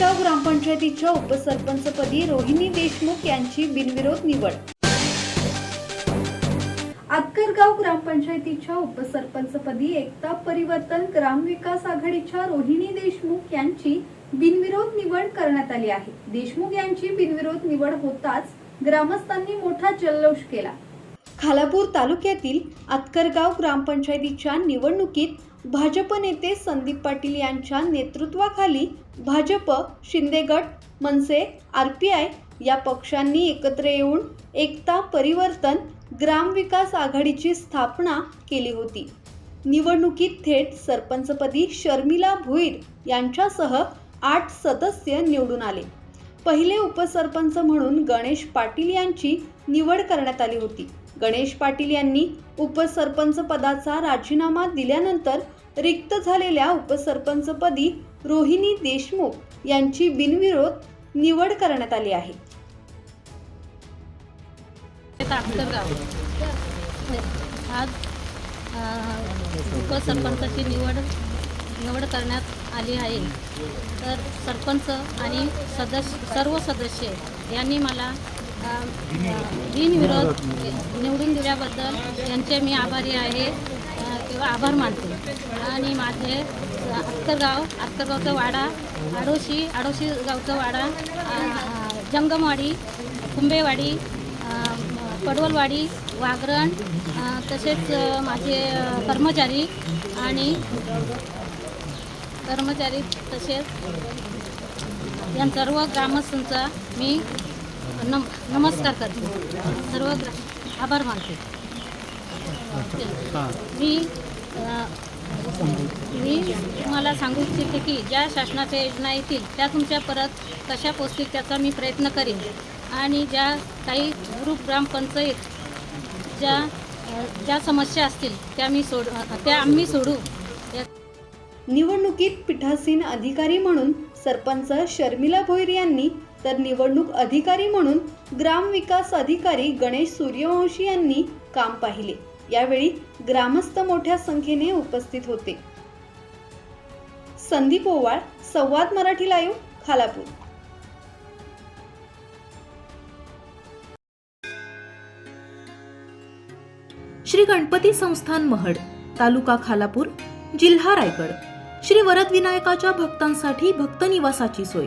ग्रामपंचायतीच्या उपसरपंचपदी रोहिणी देशमुख यांची बिनविरोध निवड. आतकरगाव ग्रामपंचायतीच्या उपसरपंचपदी एकता परिवर्तन ग्रामविकास आघाडीच्या रोहिणी देशमुख यांची बिनविरोध निवड करण्यात आली आहे. देशमुख यांची बिनविरोध निवड होताच ग्रामस्थांनी मोठा जल्लोष केला. खालापूर तालुक्यातील आतकरगाव ग्रामपंचायतीच्या निवडणुकीत भाजप नेते संदीप पाटील यांच्या नेतृत्वाखाली भाजप शिंदेगट मनसे आर पी आय या पक्षांनी एकत्र येऊन एकता परिवर्तन ग्रामविकास आघाडीची स्थापना केली होती. निवडणुकीत थेट सरपंचपदी शर्मिला भुईर यांच्यासह आठ सदस्य निवडून आले. पहिले उपसरपंच म्हणून गणेश पाटील यांची निवड करण्यात आली होती. गणेश पाटील यांनी उपसरपंच पदाचा राजीनामा दिल्यानंतर रिक्त झालेल्या उपसरपंचपदी रोहिणी देशमुख यांची बिनविरोध निवड करण्यात आली आहे. आज उपसरपंचाची निवड निवड करण्यात आली आहे. तर सरपंच आणि सदस्य सर्व सदस्य यांनी मला बिनविरोध निवडून दिल्याबद्दल यांचे मी आभारी आहे किंवा आभार मानते. आणि माझे आत्तरगाव आत्तरगावचा वाडा आडोशी आडोशी गावचा वाडा जंगमवाडी कुंभेवाडी पडवलवाडी वागरण तसेच माझे कर्मचारी आणि कर्मचारी तसेच या सर्व ग्रामस्थांचा मी नम नमस्कार करते. सर्व आभार मानते. मी मी तुम्हाला सांगू इच्छिते की ज्या शासनाच्या योजना येतील त्या तुमच्या परत कशा पोचतील त्याचा मी प्रयत्न करेन. आणि ज्या काही ग्रुप ग्रामपंचायत ज्या ज्या समस्या असतील त्या मी सोड त्या आम्ही सोडू. या निवडणुकीत पीठासीन अधिकारी म्हणून सरपंच शर्मिला भोईर यांनी तर निवडणूक अधिकारी म्हणून ग्रामविकास अधिकारी गणेश सूर्यवंशी यांनी काम पाहिले. यावेळी ग्रामस्थ मोठ्या संख्येने उपस्थित होते. संदीप ओवाळ संवाद मराठी लाईव्ह खालापूर. श्री गणपती संस्थान महड तालुका खालापूर जिल्हा रायगड. श्री वरदविनायकाच्या भक्तांसाठी भक्त निवासाची सोय.